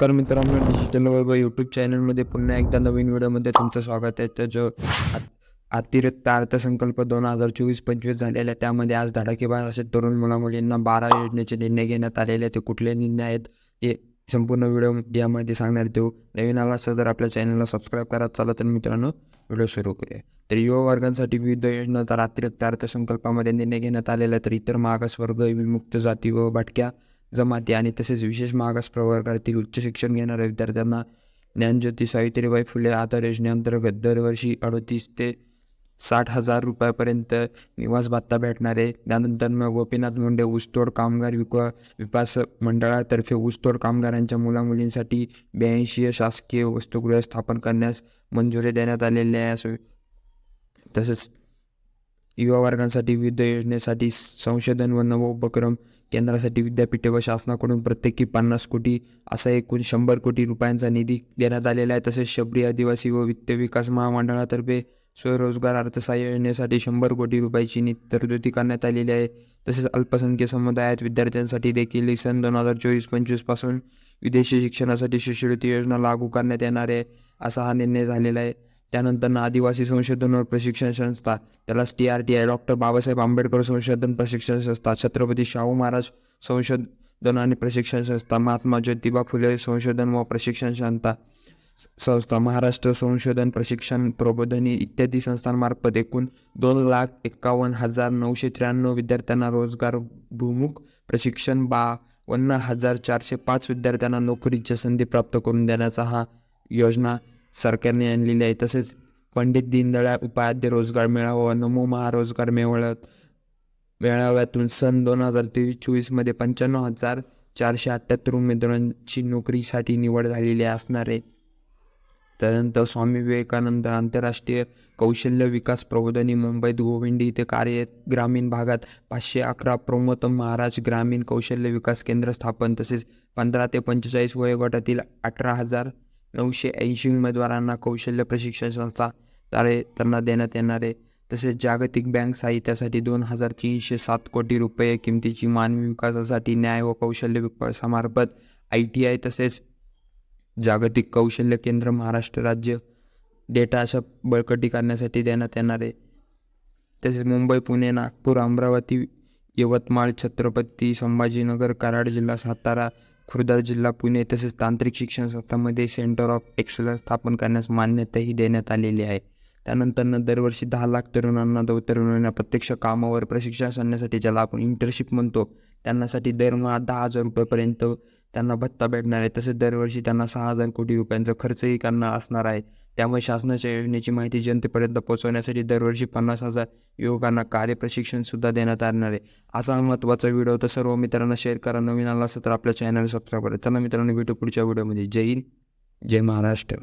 नमस्कार मित्रांनो डिजिटल वैभव यूट्यूब चॅनलमध्ये पुन्हा एकदा नवीन व्हिडिओमध्ये तुमचं स्वागत आहे. तर जो अतिरिक्त अर्थसंकल्प दोन हजार चोवीस पंचवीस झालेला आहे त्यामध्ये आज धडाकेबाज असे तरुण मुलामुलींना बारा योजनेचे निर्णय घेण्यात आलेले आहेत. ते कुठले निर्णय आहेत हे संपूर्ण व्हिडिओ यामध्ये सांगणार देऊ. नवीन आला असेल तर आपल्या चॅनलला सबस्क्राईब करा चला तर मित्रांनो व्हिडिओ सुरू करूया. तर युवा वर्गांसाठी विविध योजना तर अतिरिक्त अर्थसंकल्पामध्ये निर्णय घेण्यात आलेला आहे तर इतर मागासवर्ग विमुक्त जाती व भटक्या जमाती आणि तसेच विशेष मागास प्रवर्गातील उच्च शिक्षण घेणाऱ्या विद्यार्थ्यांना ज्ञानज्योती सावित्रीबाई फुले आधार योजनेअंतर्गत दरवर्षी अडतीस ते साठ हजार रुपयापर्यंत निवास भत्ता भेटणारे. त्यानंतर मग गोपीनाथ मुंडे ऊसतोड कामगार विका विकास मंडळातर्फे ऊसतोड कामगारांच्या मुलामुलींसाठी ब्याऐंशी शासकीय वस्तुगृह स्थापन करण्यास मंजुरी देण्यात आलेली आहे. असं तसेच युवा वर्गांसाठी विविध योजनेसाठी संशोधन व नवोपक्रम केंद्रासाठी विद्यापीठे व शासनाकडून प्रत्येकी पन्नास कोटी असा एकूण शंभर कोटी रुपयांचा निधी देण्यात आलेला आहे. तसेच शबरी आदिवासी व वित्त विकास महामंडळातर्फे स्वरोजगार अर्थसहाय्य योजनेसाठी शंभर कोटी रुपयाची नि तरतुदी करण्यात आलेली आहे. तसेच अल्पसंख्य समुदायात विद्यार्थ्यांसाठी देखील सन दोन हजार चोवीस पंचवीसपासून विदेशी शिक्षणासाठी शिष्यवृत्ती योजना लागू करण्यात येणार आहे असा हा निर्णय झालेला आहे. त्यानंतर आदिवासी संशोधन व प्रशिक्षण संस्था त्यालाच T R T I doctor Babasaheb Ambedkar संशोधन प्रशिक्षण संस्था छत्रपती शाहू महाराज संशोधन आणि प्रशिक्षण संस्था महात्मा ज्योतिबा फुले संशोधन व प्रशिक्षण संस्था संस्था महाराष्ट्र संशोधन प्रशिक्षण प्रबोधनी इत्यादी संस्थांमार्फत एकूण दोन लाख एक्कावन्न हजार नऊशे त्र्याण्णव विद्यार्थ्यांना रोजगार भूमुख प्रशिक्षण बावन्न हजार चारशे पाच विद्यार्थ्यांना नोकरीच्या संधी प्राप्त करून देण्याचा हा योजना सरकारने आणलेली आहे. तसेच पंडित दीनदयाळ उपाध्याय रोजगार मेळावा नमो महारोजगार मेळाव्यात मेळाव्यातून सन दोन हजार तेवीस चोवीसमध्ये पंच्याण्णव हजार चारशे अठ्ठ्याहत्तर उमेदवारांची नोकरीसाठी निवड झालेली असणार आहे. त्यानंतर स्वामी विवेकानंद आंतरराष्ट्रीय कौशल्य विकास प्रबोधनी मुंबईत गोविंडी इथे कार्य ग्रामीण भागात पाचशे अकरा प्रमोतम महाराज ग्रामीण कौशल्य विकास केंद्र स्थापन तसेच पंधरा ते पंचेचाळीस वयोगटातील अठरा हजार नऊशे ऐंशी उमेदवारांना कौशल्य प्रशिक्षण संस्था द्वारे त्यांना देण्यात येणार आहे तसेच जागतिक बँक साहित्यासाठी दोन हजार तीनशे सात कोटी रुपये किमतीची मानवी विकासासाठी न्याय व कौशल्य विकासामार्फत आय टी आय तसेच जागतिक कौशल्य केंद्र महाराष्ट्र राज्य डेटा अशा बळकटी करण्यासाठी देण्यात येणार आहे तसेच मुंबई पुणे नागपूर अमरावती यवतमाळ छत्रपती संभाजीनगर कराड जिल्हा सातारा खुर्दा जिल्हा पुणे तसेच तांत्रिक शिक्षण संस्थांमध्ये सेंटर ऑफ एक्सलन्स स्थापन करण्यास मान्यताही देण्यात आलेली आहे. त्यानंतरनं दरवर्षी दहा लाख तरुणांना दो तरुणांना प्रत्यक्ष कामावर प्रशिक्षण आणण्यासाठी ज्याला आपण इंटर्नशिप म्हणतो त्यांनासाठी दरमहा दहा हजार रुपयेपर्यंत त्यांना भत्ता भेटणार आहे. तसेच दरवर्षी त्यांना सहा हजार कोटी रुपयांचा खर्चही करणार असणार आहे. त्यामुळे शासनाच्या योजनेची माहिती जनतेपर्यंत पोहोचवण्यासाठी दरवर्षी पन्नास हजार युवकांना कार्यप्रशिक्षणसुद्धा देण्यात येणार आहे. असा महत्त्वाचा व्हिडिओ तर सर्व मित्रांना शेअर करा. नवीन आला असं तर आपल्या चॅनल सबस्क्राईब करा. चला मित्रांनो भेटू पुढच्या व्हिडिओमध्ये. जय हिंद जय महाराष्ट्र.